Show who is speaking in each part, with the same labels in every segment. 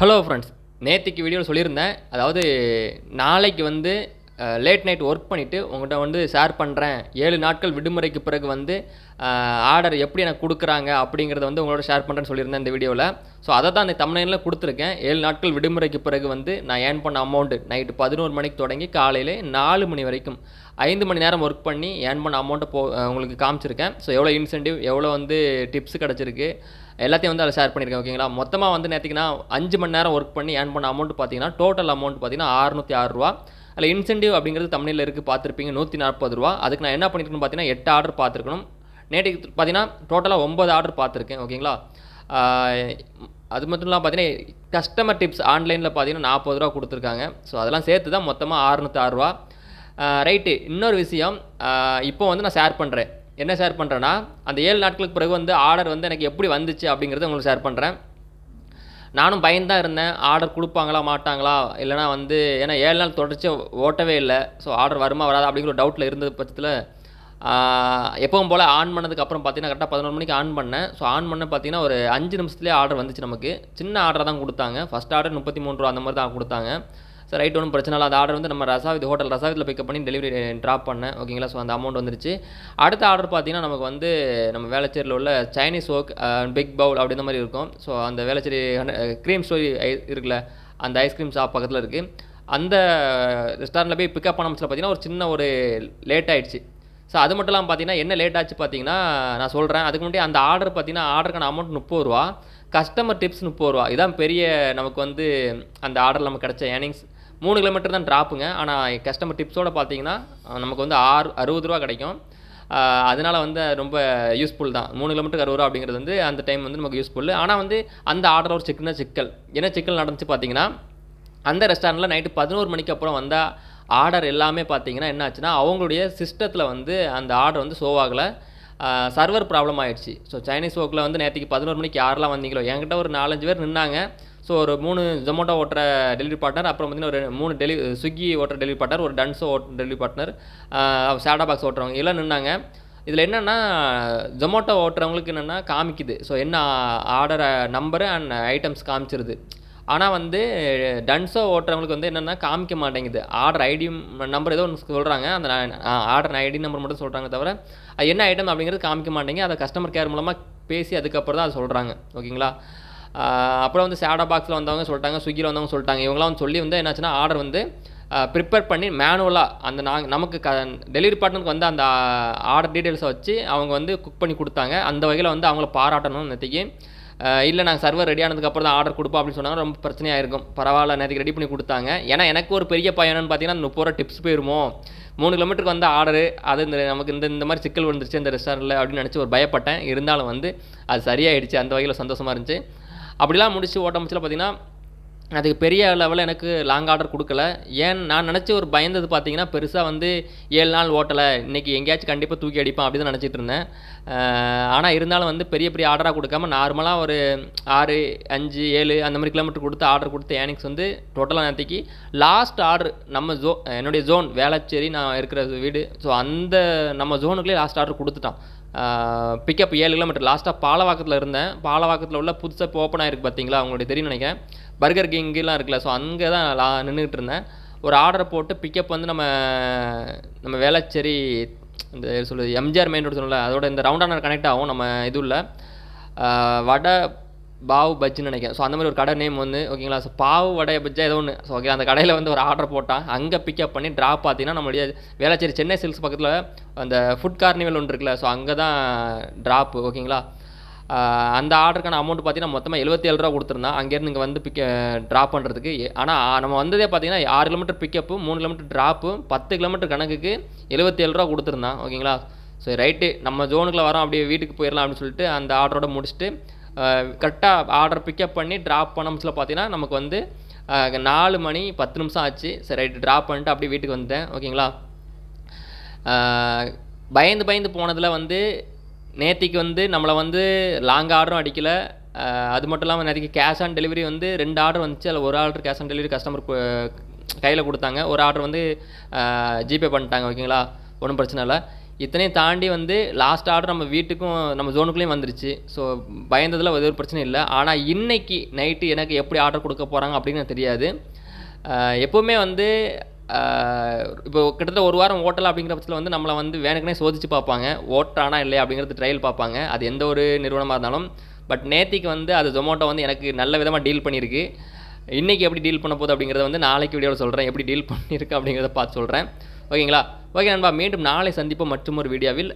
Speaker 1: Hello friends நேற்றுக்கு வீடியோவில் சொல்லியிருந்தேன். அதாவது நாளைக்கு வந்து லேட் நைட் ஒர்க் பண்ணிவிட்டு உங்கள்கிட்ட வந்து ஷேர் பண்ணுறேன் ஏழு நாட்கள் விடுமுறைக்கு பிறகு வந்து ஆர்டர் எப்படி எனக்கு கொடுக்குறாங்க அப்படிங்கிறத வந்து உங்களோட ஷேர் பண்ணுறேன்னு சொல்லியிருந்தேன் இந்த வீடியோவில் ஸோ அதை தான் அந்த தமிழ்நிலையில் கொடுத்துருக்கேன். ஏழு நாட்கள் விடுமுறைக்கு பிறகு வந்து நான் ஏர்ன் பண்ண அமௌண்ட்டு நைட்டு பதினோரு மணிக்கு தொடங்கி காலையில் நாலு மணி வரைக்கும். ஐந்து மணி நேரம் ஒர்க் பண்ணி ஏர்ன் பண்ண அமௌண்ட்டை போ உங்களுக்கு காமிச்சிருக்கேன். ஸோ எவ்வளோ இன்சென்டிவ் எவ்வளோ வந்து டிப்ஸ் கிடச்சிருக்கு எல்லாத்தையும் வந்து அதை ஷேர் பண்ணியிருக்கேன் ஓகேங்களா மொத்தமாக வந்து நேற்றுக்குன்னா அஞ்சு மணி நேரம் ஒர்க் பண்ணி ஏர்ன் பண்ண அமௌண்ட் பார்த்தீங்கன்னா டோட்டல் அமௌண்ட் பார்த்தீங்கன்னா அறுநூற்றி ஆறுரூவா அதில் இன்சென்டிவ் அப்படிங்கிறது தமிழில் இருக்குது பார்த்துருப்பீங்க நூற்றி நாற்பது ரூபா. அதுக்கு நான் என்ன பண்ணியிருக்கேன்னு பார்த்தீங்கன்னா எட்டு ஆர்டர் பார்த்துருக்கணும் நேற்றுக்கு பார்த்தீங்கன்னா டோட்டலாக ஒம்பது ஆர்டர் பார்த்துருக்கேன் ஓகேங்களா அது மட்டும் இல்லாமல் பார்த்தீங்கன்னா கஸ்டமர் டிப்ஸ் ஆன்லைனில் பார்த்தீங்கன்னா நாற்பது ரூபா கொடுத்துருக்காங்க. ஸோ அதெல்லாம் சேர்த்து தான் மொத்தமாக ஆறுநூற்றி ஆறுரூவா ரைட்டு. இன்னொரு விஷயம் இப்போ வந்து நான் ஷேர் பண்ணுறேன் என்ன ஷேர் பண்ணுறேன்னா அந்த ஏழு நாட்களுக்கு பிறகு வந்து ஆர்டர் வந்து எனக்கு எப்படி வந்துச்சு அப்படிங்கிறத உங்களுக்கு ஷேர் பண்ணுறேன் நானும் பயந்தான் இருந்தேன். ஆர்டர் கொடுப்பாங்களா மாட்டாங்களா? இல்லைனா வந்து ஏன்னா ஏழு நாள் தொடர்ச்சி ஓட்டவே இல்லை. ஸோ ஆர்டர் வருமா வராதா அப்படிங்கிற ஒரு டவுட்டில் இருந்தது பட்சத்தில் எப்பவும் போல் ஆன் பண்ணதுக்கு அப்புறம் பார்த்தீங்கன்னா கரெக்டாக பதினொரு மணிக்கு ஆன் பண்ணேன். ஸோ ஆன் பண்ண பார்த்தீங்கன்னா ஒரு அஞ்சு நிமிஷத்துலேயே ஆர்டர் வந்துச்சு நமக்கு. சின்ன ஆர்டர் தான் கொடுத்தாங்க. ஃபஸ்ட் ஆர்டர் முப்பத்தி மூணு ரூபா அந்த மாதிரி தான் கொடுத்தாங்க. ஸோ ரைட் ஒன்றும் பிரச்சனை இல்லை. அந்த ஆர்டர் வந்து நம்ம ரசாவித் ஹோட்டல் ரசாவித்தில் பிக்கப் பண்ணி டெலிவரி ட்ராப் eh, பண்ணேன். ஓகேங்களா ஸோ அந்த அமௌண்ட் வந்துருச்சு. அடுத்த ஆர்டர் பார்த்தீங்கன்னா நமக்கு வந்து நம்ம வேளச்சேரியில் உள்ள சைனீஸ் ஒர்க் பிக் பவுல் அப்படின்ற மாதிரி இருக்கும். ஸோ அந்த வேளச்சேரி eh, க்ரீம் ஸ்டோரி இருக்குல்ல அந்த ஐஸ்கிரீம் ஷாப் பக்கத்தில் இருக்குது அந்த ரெஸ்டாரண்ட்டில் போய் பிக்கப் பண்ண பார்த்தீங்கன்னா ஒரு சின்ன ஒரு லேட் ஆகிடுச்சு ஸோ அது மட்டும் இல்லாமல் பார்த்தீங்கன்னா என்ன லேட் ஆச்சு பார்த்தீங்கன்னா நான் சொல்கிறேன் அதுக்கு முன்னாடி அந்த ஆர்டர் பார்த்தீங்கன்னா ஆர்டருக்கான அமௌண்ட் முப்பது ரூபா. கஸ்டமர் டிப்ஸ் முப்பது ரூபா. இதான் பெரிய நமக்கு வந்து அந்த ஆர்டர் நமக்கு கிடைச்ச ஏர்னிங்ஸ் மூணு கிலோமீட்டர் தான் ட்ராப்புங்க ஆனால் கஸ்டமர் டிப்ஸோடு பார்த்தீங்கன்னா நமக்கு வந்து ஆறு அறுபது ரூபா கிடைக்கும். அதனால் வந்து ரொம்ப யூஸ்ஃபுல் தான். மூணு கிலோமீட்டருக்கு அறுபது ரூபா அப்படிங்கிறது வந்து அந்த டைம் வந்து நமக்கு யூஸ்ஃபுல் ஆனால் வந்து அந்த ஆர்டர் ஒரு சிக்கன சிக்கல். என்ன சிக்கல் நடந்துச்சு பார்த்தீங்கன்னா அந்த ரெஸ்டாரண்ட்டில் நைட்டு பதினோரு மணிக்கு அப்புறம் வந்தால் ஆர்டர் எல்லாமே பார்த்தீங்கன்னா என்ன ஆச்சுன்னா அவங்களுடைய சிஸ்டத்தில் வந்து அந்த ஆர்டர் வந்து ஷோ ஆகலை. சர்வர் ப்ராப்ளம் ஆயிடுச்சு. ஸோ சைனீஸ் ஒர்க்கில் வந்து நேற்றுக்கு பதினோரு மணிக்கு யாரெல்லாம் வந்தீங்களோ என்கிட்ட ஒரு நாலஞ்சு பேர் நின்னாங்க. ஸோ ஒரு மூணு ஜொமோட்டோ ஓட்டுற டெலிவரி பார்ட்னர் அப்புறம் பார்த்தீங்கன்னா ஒரு மூணு டெலி ஸ்விக்கி ஓட்டுற டெலிவரி பார்ட்னர் ஒரு டன்ஸோ ஓட்டுற டெலிவரி பார்ட்னர் சாடா பாக்ஸ் ஓட்டுறவங்க எல்லாம் நின்னாங்க. இதில் என்னென்னா ஜொமேட்டோ ஓட்டுறவங்களுக்கு என்னென்னா காமிக்குது. ஸோ என்ன ஆர்டர் நம்பரு அண்ட் ஐட்டம்ஸ் காமிச்சிருது. ஆனால் வந்து டன்ஸோ ஓட்டுறவங்களுக்கு வந்து என்னென்னா காமிக்க மாட்டேங்குது. ஆர்டர் ஐடி நம்பர் ஏதோ ஒன்று சொல்கிறாங்க அந்த ஆர்டர் ஐடி நம்பர் மட்டும் சொல்கிறாங்க தவிர அது என்ன ஐட்டம் அப்படிங்கிறது காமிக்க மாட்டேங்க அதை கஸ்டமர் கேர் மூலமாக பேசி அதுக்கப்புறம் தான் அதை சொல்கிறாங்க ஓகேங்களா? அப்புறம் வந்து சேடா பாக்ஸில் வந்தவங்க சொல்லிட்டாங்க ஸ்விக்கியில் வந்தவங்க சொல்லிட்டாங்க. இவங்களாம் வந்து சொல்லி வந்து என்னாச்சுன்னா ஆர்டர் வந்து ப்ரிப்பேர் பண்ணி மேனுவலாக அந்த நாங்கள் நமக்கு க டெலிவரி பார்ட்னருக்கு வந்து அந்த ஆர்டர் டீட்டெயில்ஸை வச்சு அவங்க வந்து குக் பண்ணி கொடுத்தாங்க. அந்த வகையில் வந்து அவங்கள பாராட்டணும் நேற்றுக்கு இல்லை நாங்கள் சர்வர் ரெடி ஆனதுக்கப்புறம் தான் ஆர்டர் கொடுப்போம் அப்படின்னு சொன்னாங்க. ரொம்ப பிரச்சனையாக இருக்கும் பரவாயில்ல நேற்றுக்கு ரெடி பண்ணி கொடுத்தாங்க. ஏன்னா எனக்கு ஒரு பெரிய பயணம்னு பார்த்தீங்கன்னா முப்பது ரூபா டிப்ஸ் போயிருமோ? மூணு கிலோமீட்டருக்கு வந்த ஆர்டரு அது இந்த நமக்கு இந்த இந்த மாதிரி சிக்கல் வந்துருச்சு இந்த ரெஸ்டாரண்ட்டில் அப்படின்னு நினச்சி ஒரு பயப்பட்டேன். இருந்தாலும் வந்து அது சரியாயிடுச்சு. அந்த வகையில் சந்தோஷமாக இருந்துச்சு. அப்படிலாம் முடிச்சு ஓட்ட முடிச்சில் பார்த்தீங்கன்னா அதுக்கு பெரிய லெவலில் எனக்கு லாங் ஆர்டர் கொடுக்கல. ஏன் நான் நினச்சி ஒரு பயந்தது பார்த்தீங்கன்னா பெருசாக வந்து ஏழு நாள் ஓட்டலை. இன்றைக்கி எங்கேயாச்சும் கண்டிப்பாக தூக்கி அடிப்பான் அப்படி தான் நினச்சிட்டு இருந்தேன். ஆனால் இருந்தாலும் வந்து பெரிய பெரிய ஆர்டராக கொடுக்காம நார்மலாக ஒரு ஆறு அஞ்சு ஏழு அந்த மாதிரி கிலோமீட்டர் கொடுத்து ஆர்டர் கொடுத்த ஏனிக்ஸ் வந்து டோட்டலாக நேற்றுக்கு லாஸ்ட் ஆர்டர் நம்ம ஜோ என்னுடைய ஜோன் வேளச்சேரி நான் இருக்கிற வீடு. ஸோ அந்த நம்ம ஜோனுக்குள்ளே லாஸ்ட் ஆர்டர் கொடுத்துட்டான். பிக்கப் ஏழு கிலோமீட்டர் லாஸ்ட்டாக பாலவாக்கத்தில் இருந்தேன். பாலவாக்கத்தில் உள்ள புதுசாக இப்போ ஓப்பன் ஆகிருக்கு பார்த்தீங்களா அவங்களுடைய தெரியும் நினைக்கிறேன். பர்கர் கிங்கெலாம் இருக்குல்ல. ஸோ அங்கே தான் லா நின்றுக்கிட்டு இருந்தேன் ஒரு ஆர்டரை போட்டு பிக்கப் வந்து நம்ம நம்ம வேளச்சேரி இந்த சொல்லுது எம்ஜிஆர் மெயின் ரோடு சொல்லல அதோட இந்த ரவுண்டான கனெக்ட் ஆகும் நம்ம இதுவில் வடை பாவு பஜ்ஜின்னு நினைக்கிறேன். ஸோ அந்த மாதிரி ஒரு கடை நேம் வந்து ஓகேங்களா ஸோ பாவு வடை பஜ்ஜா ஏதோ ஒன்று ஸோ ஓகே அந்த கடையில் வந்து ஒரு ஆர்டர் போட்டால் அங்கே பிக்கப் பண்ணி ட்ராப் பார்த்தீங்கன்னா நம்மளுடைய வேளச்சேரி சென்னை சில்க்ஸ் பக்கத்தில் அந்த ஃபுட் கார்னிவல் ஒன்று இருக்குல்ல. ஸோ அங்கே தான் ட்ராப்பு ஓகேங்களா அந்த ஆர்டருக்கான அமௌண்ட் பார்த்தீங்கன்னா மொத்தமாக எழுபத்தி ஏழு ரூபா கொடுத்துருந்தான் அங்கேருந்து இங்கே வந்து பிக்க ட்ராப் பண்ணுறதுக்கு ஆனால் நம்ம வந்ததே பார்த்தீங்கன்னா ஆறு கிலோமீட்டர் பிக்கப்பு மூணு கிலோமீட்டர் ட்ராப்பு பத்து கிலோமீட்டர் கணக்குக்கு எழுபத்தி ஏழு ரூபா கொடுத்துருந்தான் ஓகேங்களா? ஸோ ரைட்டு நம்ம ஜோனுக்குள்ள வரோம் அப்படியே வீட்டுக்கு போயிடலாம் அப்படின்னு சொல்லிட்டு அந்த ஆர்டரோட முடிச்சுட்டு கரெக்டாக ஆர்டர் பிக்கப் பண்ணி ட்ராப் பண்ண முடிச்சில் பார்த்தீங்கன்னா நமக்கு வந்து நாலு மணி பத்து நிமிஷம் ஆச்சு. சரி ரைட்டு ட்ராப் பண்ணிட்டு அப்படியே வீட்டுக்கு வந்துட்டேன் ஓகேங்களா? பயந்து பயந்து போனதில் வந்து நேத்திக்கு வந்து நம்மளை வந்து லாங் ஆர்டரும் அடிக்கலை. அது மட்டும் இல்லாமல் நேற்றுக்கு கேஷ் ஆன் டெலிவரி வந்து ரெண்டு ஆர்டர் வந்துச்சு. அதில் ஒரு order cash on delivery customer கையில் கொடுத்தாங்க. ஒரு ஆர்டர் வந்து ஜிபே பண்ணிட்டாங்க ஓகேங்களா ஒன்றும் பிரச்சனை இல்லை. இத்தனையும் தாண்டி வந்து லாஸ்ட் ஆர்டர் நம்ம வீட்டுக்கும் நம்ம ஜோனுக்குள்ளேயும் வந்துருச்சு. ஸோ பயந்ததில் ஒரு பிரச்சனை இல்லை. ஆனால் இன்றைக்கி நைட்டு எனக்கு எப்படி ஆர்டர் கொடுக்க போகிறாங்க அப்படின்னு தெரியாது. எப்போவுமே வந்து இப்போ கிட்டத்தட்ட ஒரு வாரம் ஓட்டலாம் அப்படிங்கிற பட்சத்தில் வந்து நம்மளை வந்து வேணுக்குனே சோதிச்சு பார்ப்பாங்க. ஓட்டானா இல்லையா அப்படிங்கிறது ட்ரையல் பார்ப்பாங்க. அது எந்த ஒரு நிறுவனமாக இருந்தாலும். பட் நேத்திக்கு வந்து அது ஜொமோட்டோ வந்து எனக்கு நல்ல விதமாக டீல் பண்ணியிருக்கு இன்றைக்கி எப்படி டீல் பண்ண போகுது அப்படிங்கிறத வந்து நாளைக்கு வீடியோவில் சொல்கிறேன் எப்படி டீல் பண்ணியிருக்கு அப்படிங்கிறத பார்த்து சொல்கிறேன் ஓகேங்களா? ஓகே நண்பா மீண்டும் நாளை சந்திப்போம் மற்றும் ஒரு வீடியோவில்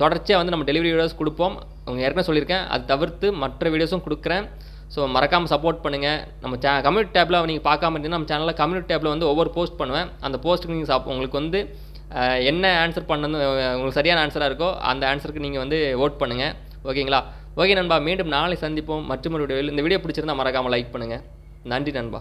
Speaker 1: தொடர்ச்சியாக வந்து நம்ம டெலிவரி வீடியோஸ் கொடுப்போம். உங்கள் ஏற்கனவே சொல்லியிருக்கேன். அது தவிர்த்து மற்ற வீடியோஸும் கொடுக்குறேன். ஸோ மறக்காமல் சப்போர்ட் பண்ணுங்கள் நம்ம சே கம்யூனிட்டி டேப்பில் நீங்கள் பார்க்காம இருந்தீங்கன்னா நம்ம சேனலில் கம்யூனிட்டி டேப்பில் வந்து ஒவ்வொரு போஸ்ட் பண்ணுவேன். அந்த போஸ்ட்டுக்கு நீங்கள் சாப் உங்களுக்கு வந்து என்ன ஆன்சர் பண்ணணும் உங்களுக்கு சரியான ஆன்சராக இருக்கோ அந்த ஆன்சருக்கு நீங்கள் வந்து ஓட் பண்ணுங்கள் ஓகேங்களா? ஓகே நண்பா மீண்டும் நாளை சந்திப்போம். மற்றும் ஒரு இந்த வீடியோ பிடிச்சிருந்தா மறக்காமல் லைக் பண்ணுங்கள் நன்றி நண்பா.